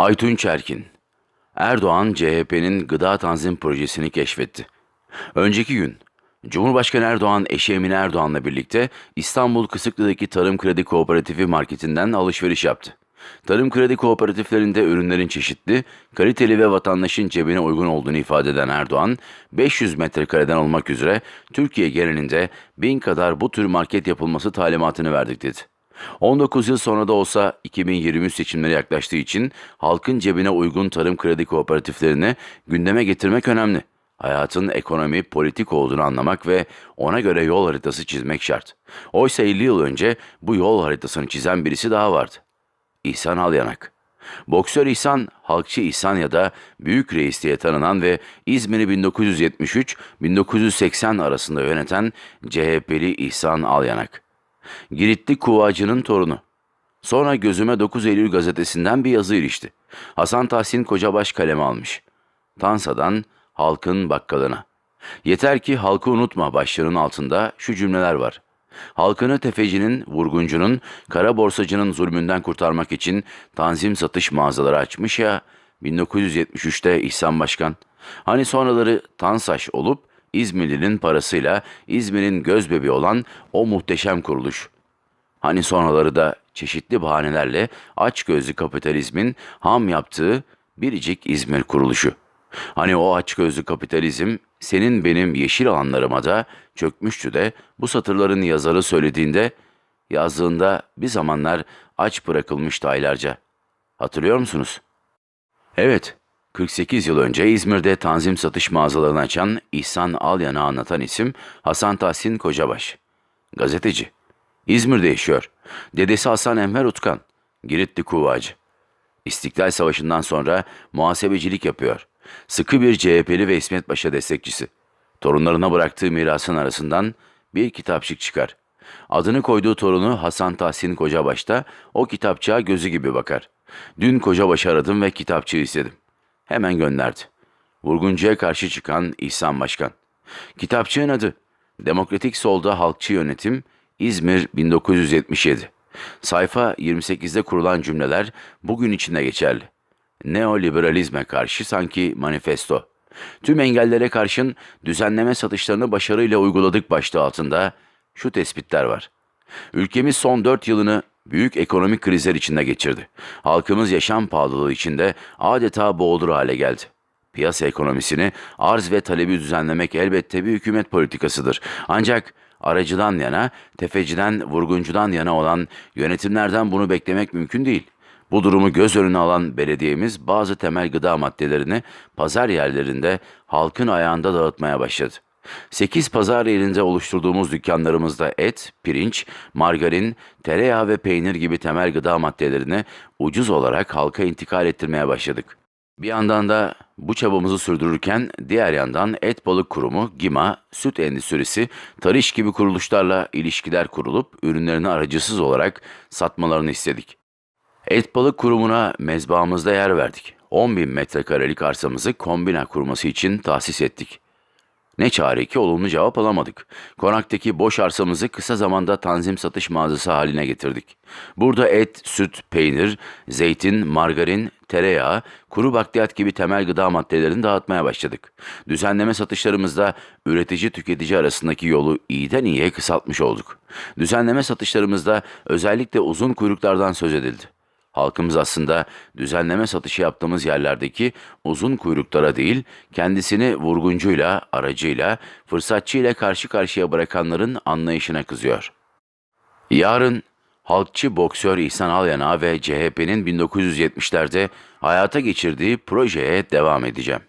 Aytun Çerkin Erdoğan CHP'nin gıda tanzim projesini keşfetti. Önceki gün Cumhurbaşkanı Erdoğan eşi Emine Erdoğan'la birlikte İstanbul Kısıklı'daki Tarım Kredi Kooperatifi marketinden alışveriş yaptı. Tarım kredi kooperatiflerinde ürünlerin çeşitli, kaliteli ve vatandaşın cebine uygun olduğunu ifade eden Erdoğan, 500 metrekareden olmak üzere Türkiye genelinde bin kadar bu tür market yapılması talimatını verdik dedi. 19 yıl sonra da olsa 2023 seçimleri yaklaştığı için halkın cebine uygun tarım kredi kooperatiflerini gündeme getirmek önemli. Hayatın ekonomi, politik olduğunu anlamak ve ona göre yol haritası çizmek şart. Oysa 50 yıl önce bu yol haritasını çizen birisi daha vardı. İhsan Alyanak. Boksör İhsan, Halkçı İhsan ya da Büyük Reis diye tanınan ve İzmir'i 1973-1980 arasında yöneten CHP'li İhsan Alyanak. Giritli Kuvacı'nın torunu. Sonra gözüme 9 Eylül gazetesinden bir yazı ilişti. Hasan Tahsin Kocabaş kaleme almış. Tansa'dan halkın bakkalına. Yeter ki halkı unutma başlığının altında şu cümleler var. Halkını tefecinin, vurguncunun, kara borsacının zulmünden kurtarmak için tanzim satış mağazaları açmış ya 1973'te İhsan Başkan. Hani sonraları Tansaş olup İzmirli'nin parasıyla İzmir'in gözbebeği olan o muhteşem kuruluş. Hani sonraları da çeşitli bahanelerle aç gözlü kapitalizmin ham yaptığı biricik İzmir kuruluşu. Hani o aç gözlü kapitalizm senin benim yeşil alanlarıma da çökmüştü de bu satırların yazarı söylediğinde yazdığında bir zamanlar aç bırakılmıştı aylarca. Hatırlıyor musunuz? Evet, 48 yıl önce İzmir'de tanzim satış mağazalarını açan İhsan Alyan'ı anlatan isim Hasan Tahsin Kocabaş. Gazeteci. İzmir'de yaşıyor. Dedesi Hasan Enver Utkan. Giritli Kuvacı. İstiklal Savaşı'ndan sonra muhasebecilik yapıyor. Sıkı bir CHP'li ve İsmet Paşa destekçisi. Torunlarına bıraktığı mirasın arasından bir kitapçık çıkar. Adını koyduğu torunu Hasan Tahsin Kocabaş da o kitapçığa gözü gibi bakar. Dün Kocabaş'ı aradım ve kitapçığı istedim. Hemen gönderdi. Vurguncuya karşı çıkan İhsan Başkan. Kitapçığın adı Demokratik Solda Halkçı Yönetim İzmir 1977. Sayfa 28'de kurulan cümleler bugün içinde geçerli. Neoliberalizme karşı sanki manifesto. Tüm engellere karşın düzenleme satışlarını başarıyla uyguladık başlığı altında şu tespitler var. Ülkemiz son 4 yılını büyük ekonomik krizler içinde geçirdi. Halkımız yaşam pahalılığı içinde adeta boğulur hale geldi. Piyasa ekonomisini arz ve talebi düzenlemek elbette bir hükümet politikasıdır. Ancak aracıdan yana, tefeciden, vurguncudan yana olan yönetimlerden bunu beklemek mümkün değil. Bu durumu göz önüne alan belediyemiz bazı temel gıda maddelerini pazar yerlerinde halkın ayağında dağıtmaya başladı. 8 pazar yerinde oluşturduğumuz dükkanlarımızda et, pirinç, margarin, tereyağı ve peynir gibi temel gıda maddelerini ucuz olarak halka intikal ettirmeye başladık. Bir yandan da bu çabamızı sürdürürken diğer yandan Et Balık Kurumu, GİMA, süt endüstrisi, Tarış gibi kuruluşlarla ilişkiler kurulup ürünlerini aracısız olarak satmalarını istedik. Et Balık Kurumu'na mezbağımızda yer verdik. 10 bin metrekarelik arsamızı kombina kurması için tahsis ettik. Ne çare ki olumlu cevap alamadık. Konaktaki boş arsamızı kısa zamanda tanzim satış mağazası haline getirdik. Burada et, süt, peynir, zeytin, margarin, tereyağı, kuru bakliyat gibi temel gıda maddelerini dağıtmaya başladık. Düzenleme satışlarımızda üretici tüketici arasındaki yolu iyiden iyiye kısaltmış olduk. Düzenleme satışlarımızda özellikle uzun kuyruklardan söz edildi. Halkımız aslında düzenleme satışı yaptığımız yerlerdeki uzun kuyruklara değil, kendisini vurguncuyla, aracıyla, fırsatçıyla karşı karşıya bırakanların anlayışına kızıyor. Yarın halkçı boksör İhsan Alyana ve CHP'nin 1970'lerde hayata geçirdiği projeye devam edeceğim.